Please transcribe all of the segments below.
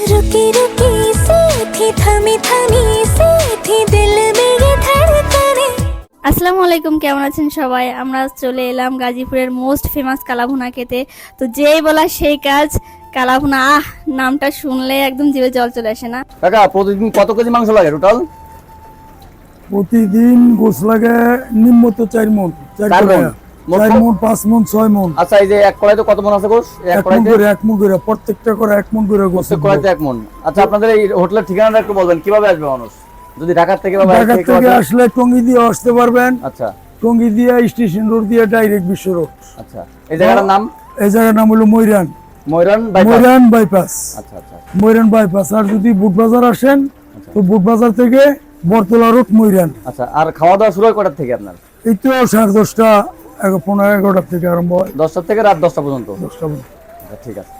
रुकी रुकी सी थी थमी थमी सी थी दिल में ये धड़कने আসসালামু আলাইকুম কেমন আছেন সবাই আমরা চলে এলাম গাজীপুরের মোস্ট ফেমাস কালাভুনা খেতে তো যেই বলা সেই কাজ কালাভুনা আহ নামটা শুনলে একদম জিভে জল চলে আসে না কাকা প্রতিদিন কত কেজি মাংস লাগে টোটাল প্রতিদিন গোস লাগে নিম্নত চার মন চার চার করে মণ। মোট চার মন পাঁচ মন ছয় মন। আচ্ছা এই যে এক কড়াই কত মন আছে গোস এক এক মন করে এক মন করে প্রত্যেকটা করে এক মন করে গোস কড়াইতে এক মন। আচ্ছা আপনাদের এই হোটেলের ঠিকানাটা একটু বলবেন কীভাবে আসবে মানুষ? যদি ঢাকার থেকে বা ঢাকা থেকে কেউ থেকে আসে? আসলে টঙ্গি দিয়ে আসতে পারবেন। আচ্ছা। টঙ্গি দিয়ে স্টেশন রোড দিয়ে ডাইরেক্ট বিশ্ব রোড। আচ্ছা। এই জায়গাটার নাম? এই জায়গার নাম হলো ময়রান। ময়রান বাইপাস? ময়রান বাইপাস। আচ্ছা আচ্ছা ময়রান বাইপাস। আর যদি বুটবাজার আসেন তো বুটবাজার থেকে বরতলা রোড ময়রান। আচ্ছা আর খাওয়া দাওয়া শুরু হয় কটার থেকে আপনার? এই তো সাড়ে দশটা পনেরো এগারোটার থেকে আরম্ভ হয়। দশটা থেকে রাত দশটা পর্যন্ত? দশটা পর্যন্ত। আচ্ছা, ঠিক আছে।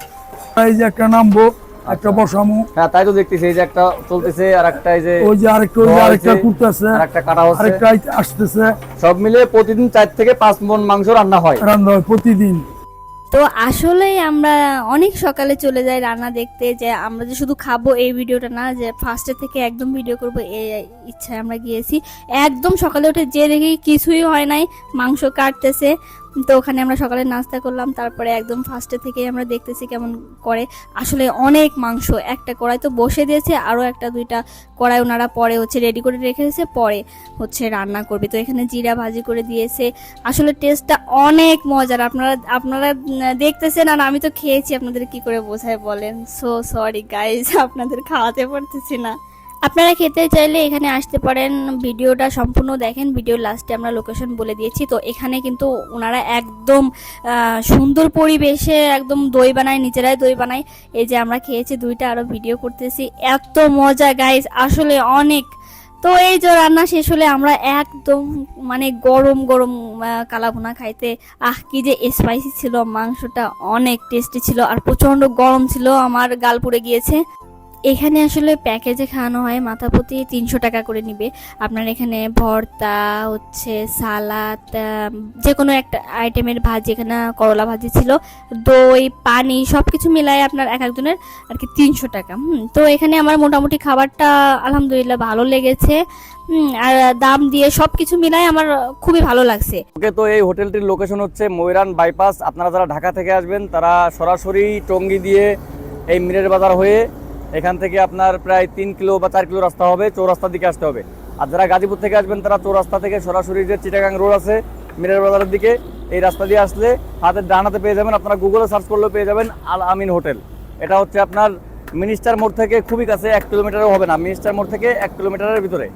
এই যে একটা নামবো একটা বসামু। হ্যাঁ তাই তো দেখতেছি এই যে একটা চলতেছে আর একটা এই যে ওই যে আরেকটা ওই যে আরেকটা হয়েছে, কুটতেছে আরেকটা কাটা হচ্ছে। আরেকটা আসতেছে। সব মিলে প্রতিদিন চার থেকে পাঁচ মন মাংস রান্না হয়। রান্না হয় প্রতিদিন। তো আসলেই আমরা অনেক সকালে চলে যাই রান্না দেখতে যে আমরা যে শুধু খাব এই ভিডিওটা না, যে ফার্স্টে থেকে একদম ভিডিও করব এই ইচ্ছায় আমরা গিয়েছি। একদম সকালে উঠে যে দেখি কিছুই হয় নাই, মাংস কাটতেছে। তো ওখানে আমরা সকালে নাস্তা করলাম, তারপরে একদম ফার্স্টে থেকে আমরা দেখতেছি কেমন করে। আসলে অনেক মাংস, একটা কড়াই তো বসে দিয়েছে, আরও একটা দুইটা কড়াই ওনারা পরে হচ্ছে রেডি করে রেখেছে পরে হচ্ছে রান্না করবে। তো এখানে জিরা ভাজি করে দিয়েছে। আসলে টেস্টটা অনেক মজার। আপনারা আপনারা দেখতেছেন আর আমি তো খেয়েছি, আপনাদের কি করে বোঝায় বলেন? সো সরি গাইজ আপনাদের খাওয়াতে পারতেছি না। আপনারা খেতে চাইলে এখানে আসতে পারেন। ভিডিওটা সম্পূর্ণ দেখেন। ভিডিওর লাস্টে আমরা লোকেশন বলে দিয়েছি। তো এখানে কিন্তু ওনারা একদম সুন্দর পরিবেশে একদম দই বানায় নিজেরাই দই বানায়। এই যে আমরা খেয়েছি দুইটা আরও ভিডিও করতেছি। এত মজা গাইজ আসলে অনেক। তো এই যে রান্না শেষ হলে আমরা একদম মানে গরম গরম আহ, কালাভুনা খাইতে। আহ কি যে স্পাইসি ছিল মাংসটা অনেক টেস্টি ছিল। আর প্রচণ্ড গরম ছিল আমার গাল পুড়ে গিয়েছে। এখানে আসলে প্যাকেজে খাওয়ানো হয়, মাথা প্রতি তিনশো টাকা করে নিবে। আপনার এখানে ভর্তা, হচ্ছে সালাদ যে কোনো একটা আইটেমের ভাজি, এখানে করলা ভাজি ছিল, দই, পানি সব কিছু মিলায় আপনার এক একজনের আর কি তিনশো টাকা। হুম, তো এখানে আমার মোটামুটি খাবারটা আলহামদুলিল্লাহ ভালো লেগেছে। আর দাম দিয়ে সব কিছু মিলাই আমার খুবই ভালো লাগছে। ওকে, তো এই হোটেলটির লোকেশন হচ্ছে ময়রান বাইপাস আপনারা যারা ঢাকা থেকে আসবেন, তারা সরাসরি টঙ্গি দিয়ে এই মিরের বাজার হয়ে এখান থেকে আপনার প্রায় তিন কিলো বা চার কিলো রাস্তা হবে, চৌরাস্তার দিকে আসতে হবে। আর যারা গাজীপুর থেকে আসবেন, তারা চৌরাস্তা থেকে সরাসরি যে চিটাগাং রোড আছে, মিরের বাজারের দিকে, এই রাস্তা দিয়ে আসলে হাতের ডান হাতে পেয়ে যাবেন। আপনারা গুগলে সার্চ করলেও পেয়ে যাবেন আল আমিন হোটেল। এটা হচ্ছে আপনার মিনিস্টার মোড় থেকে খুবই কাছে এক কিলোমিটারও হবে না, মিনিস্টার মোড় থেকে এক কিলোমিটারের ভিতরে।